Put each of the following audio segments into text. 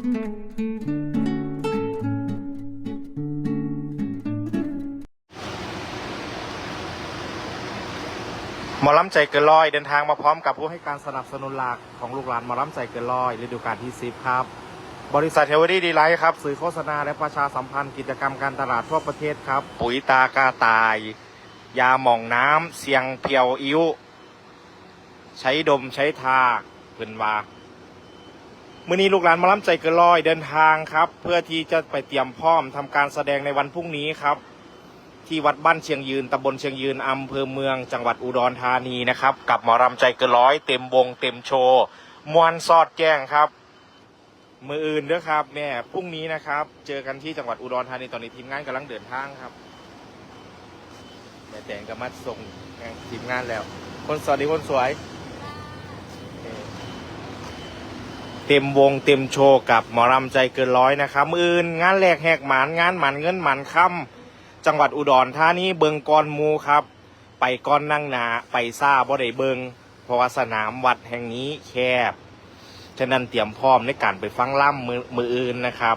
หมอลำใจเกินร้อยเดินทางมาพร้อมกับผู้ให้การสนับสนุนหลักของลูกหลานหมอลำใจเกินร้อยฤดูกาลที่สิบครับ บริษัทเทวดีดีไลท์ครับ สื่อโฆษณาและประชาสัมพันธ์กิจกรรมการตลาดทั่วประเทศครับ ปุ๋ยตากาตาย ยาหม่องน้ำเสียงเพียวอิ้ว ใช้ดมใช้ทาเพิ่นว่า มื่อนี้ลูกหลานมาล้ำใจเกินร้อยเดินทางครับ เพื่อที่จะไปเตรียมพร้อมทำการแสดงในวันพรุ่งนี้ครับ ที่วัดบ้านเชียงยืนตำบลเชียงยืนอำเภอเมืองจังหวัดอุดรธานีนะครับ กับหมอรำใจเกินร้อยเต็มวงเต็มโชว์มวนสอดแจ้งครับ มืออื่นด้วยครับแม่พรุ่งนี้นะครับ เจอกันที่จังหวัดอุดรธานีตอนนี้ทีมงานกำลังเดินทางครับแม่แตงก็มาส่งทีมงานแล้ว คนสวัสดีคนสวย เต็มวงเต็มโชว์กับหมอรำใจเกินร้อยนะครับมือื่น งานแรกแหกหมานงานหมันเงินหมันค่ำจังหวัดอุดรธานีเบิงกอนมูครับ ไปก้อนนั่งนาไปซ่าบ่ได้เบิงเพราะว่าสนามวัดแห่งนี้แคบฉะนั้นเตรียมพร้อมในการไปฟังล่ำมือมืออื่นนะครับ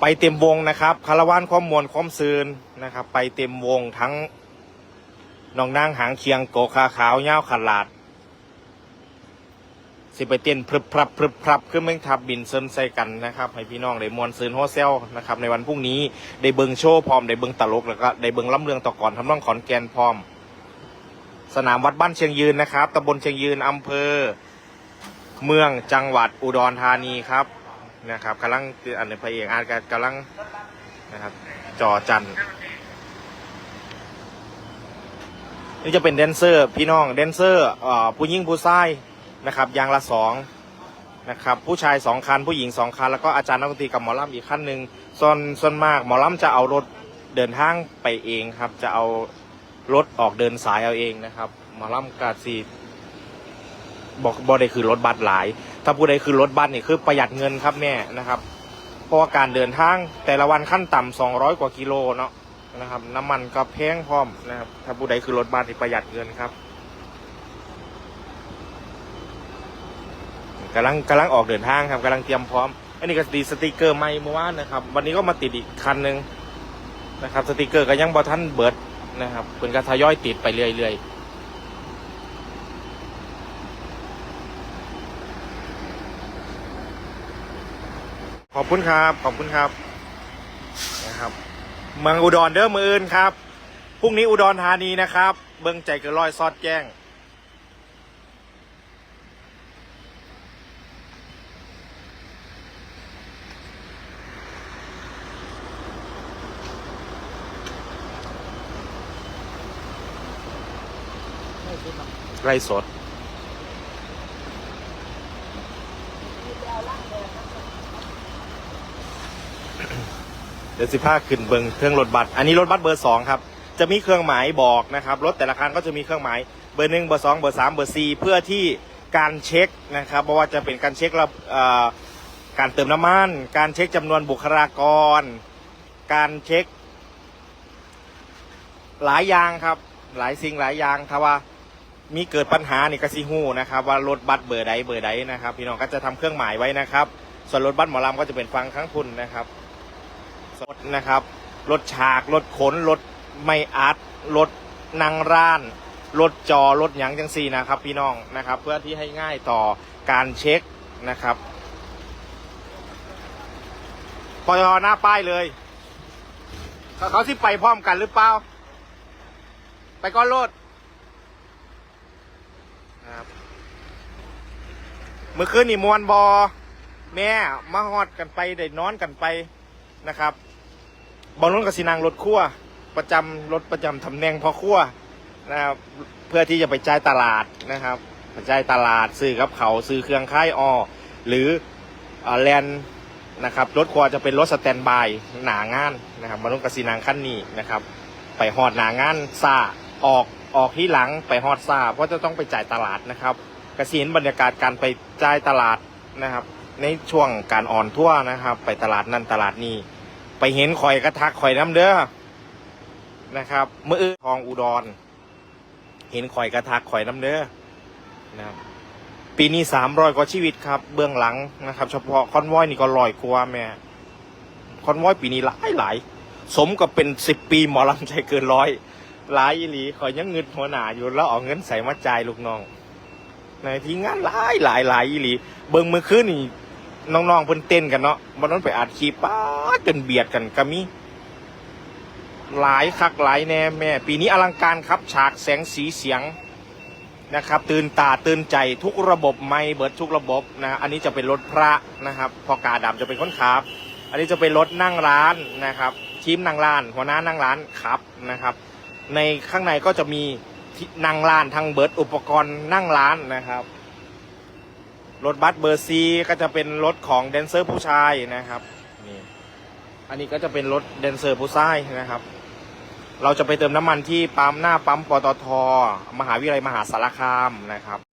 ไปเต็มวงนะครับคาราวานความมวลความซืนนะครับ ไปเต็มวงทั้งน้องนางหางเคียงโกขาขาวเงาขลาด สิไปเต้นพรึบพรับพรึบพรับขึ้นแม่งทับบินเซินใส่กันนะครับให้พี่น้องได้มวนซืนโฮเซลนะครับในวันพรุ่งนี้ได้เบิงโชว์พร้อมได้เบิงตลกแล้วก็ได้เบิงล่ำเรืองต่อก่อนทำน้องขอนแก่นพร้อม สนามวัดบ้านเชียงยืนนะครับตำบลเชียงยืนอำเภอ เมืองจังหวัดอุดรธานีครับนะครับกำลังอันนี้พระเอกอาร์ตกำลังนะครับจอจันนี่จะเป็นแดนเซอร์ พี่น้องแดนเซอร์ผู้หญิงผู้ชาย นะครับยางละสองนะครับผู้ชายสองคันผู้หญิงสองคัน แล้วก็อาจารย์นักดนตรีกับหมอลำอีกขั้นหนึ่งส่วนส่วนมากหมอลำจะเอารถเดินทางไปเองครับ จะเอารถออกเดินสายเอาเองนะครับหมอลำกาสีบอกบอได้คือรถบัสหลาย ถ้าผู้ใดคือรถบัสนี่คือประหยัดเงินครับแม่นะครับเพราะว่าการเดินทางแต่ละวันขั้นต่ำ200 กว่ากิโลเนาะนะครับ น้ำมันก็แพงพร้อมนะครับถ้าผู้ใดคือรถบัสนี่ประหยัดเงินครับ กำลังกำลังออกเดินทางครับกำลังเตรียมพร้อม อันนี้ก็ดีสติกเกอร์ใหม่เมื่อวานนะครับ วันนี้ก็มาติดอีกคันหนึ่งนะครับ สติกเกอร์ก็ยังบอท่านเบิร์ดนะครับเป็นการทยอยติดไปเรื่อยๆขอบคุณครับ ขอบคุณครับนะครับ เมืองอุดรเด้อมืออื่นครับ พรุ่งนี้อุดรธานีนะครับ เบิ้งใจเกินร้อยซอดแจ้ง ไร่สด เดี๋ยวสิพาขึ้นเบิงเครื่องรถบัสอันนี้รถบัสเบอร์สองครับ จะมีเครื่องหมายบอกนะครับ รถแต่ละคันก็จะมีเครื่องหมายเบอร์หนึ่งเบอร์สองเบอร์สามเบอร์สี่เพื่อที่การเช็คนะครับเพราะว่าจะเป็นการเช็คระเอ่อการเติมน้ำมัน การเช็คจำนวนบุคลากร การเช็ค หลายอย่างครับ หลายสิ่งหลายอย่างถ้าว่า มีเกิดปัญหานี่ก็สิฮู้นะครับ ว่ารถบัสเบอร์ใดเบอร์ใดนะครับ พี่น้องก็จะทำเครื่องหมายไว้นะครับ ส่วนรถบัสหมอลำก็จะเป็นฟังข้างคุณนะครับรถนะครับรถฉากรถขนรถไม่อัดรถนังร้านรถจอรถหยังจังสี่นะครับ พี่น้องนะครับ เพื่อที่ให้ง่ายต่อการเช็คนะครับปตทหน้าป้ายเลยเขาเขาที่ไปพร้อมกันหรือเปล่า ไปก้อนรถ นะครับเมื่อคืนนี่มวนบอแม่มาฮอดกันไปได้นอนกันไปนะครับบอลนุ่นกับสินางรถขั้วประจำรถประจำตำแหน่งพอขั้วนะครับเพื่อที่จะไปจ่ายตลาดนะครับไปจ่ายตลาดซื้อกับเขาซื้อเครื่องค่ายออหรืออ่าแลนนะครับรถครัวจะเป็นรถสแตนบายหนางานนะครับบอลนุ่นกับสินางขั้นนี้นะครับ ไปหอดหนางานซาออก ออกที่หลังไปหอดซาเพราะจะต้องไปจ่ายตลาดนะครับกระสีนบรรยากาศการไปจ่ายตลาดนะครับ ในช่วงการอ่อนทั่วนะครับ ไปตลาดนั่นตลาดนี้ ไปเห็นข่อยกระทักข่อยน้ำเด้อนะครับเมื่ออื่นทองอุดร เห็นข่อยกระทักข่อยน้ำเด้อนะครับปีนี้สามร้อยกว่าชีวิตครับ เบื้องหลังนะครับ เฉพาะคอนวอยนี่ก็ลอยกว่าแม่คอนวอยปีนี้หลายหลายสมกับเป็นสิบปีหมอลำใจเกินร้อย หลายอีหลีขอยยังเงินหัวหนาอยู่แล้วเอาเงินใส่มาจ่ายลูกน้องในที่งานหลายหลายหลายอีหลี เบิ่งมือคืนนี่น้องๆเพิ่นเต้นกันเนาะวันนั้นไปอัดคลิปป้าจนเบียดกันก็มีหลายคักหลายแน่แม่ ปีนี้อลังการครับฉากแสงสีเสียงนะครับ ตื่นตาตื่นใจทุกระบบไม่เบิดทุกระบบนะอันนี้จะเป็นรถพระนะครับพอกาดำจะเป็นคนขับ อันนี้จะเป็นรถนั่งร้านนะครับทีมนั่งร้าน หัวหน้านั่งร้านขับนะครับ ในข้างในก็จะมีนั่งร้านทางเบิร์ดอุปกรณ์นั่งร้านนะครับ รถบัสเบอร์ซีก็จะเป็นรถของแดนเซอร์ผู้ชายนะครับนี่อันนี้ก็จะเป็นรถแดนเซอร์ผู้ชายนะครับ เราจะไปเติมน้ำมันที่ปั๊มหน้าปั๊มปตท มหาวิทยาลัยมหาสารคามนะครับ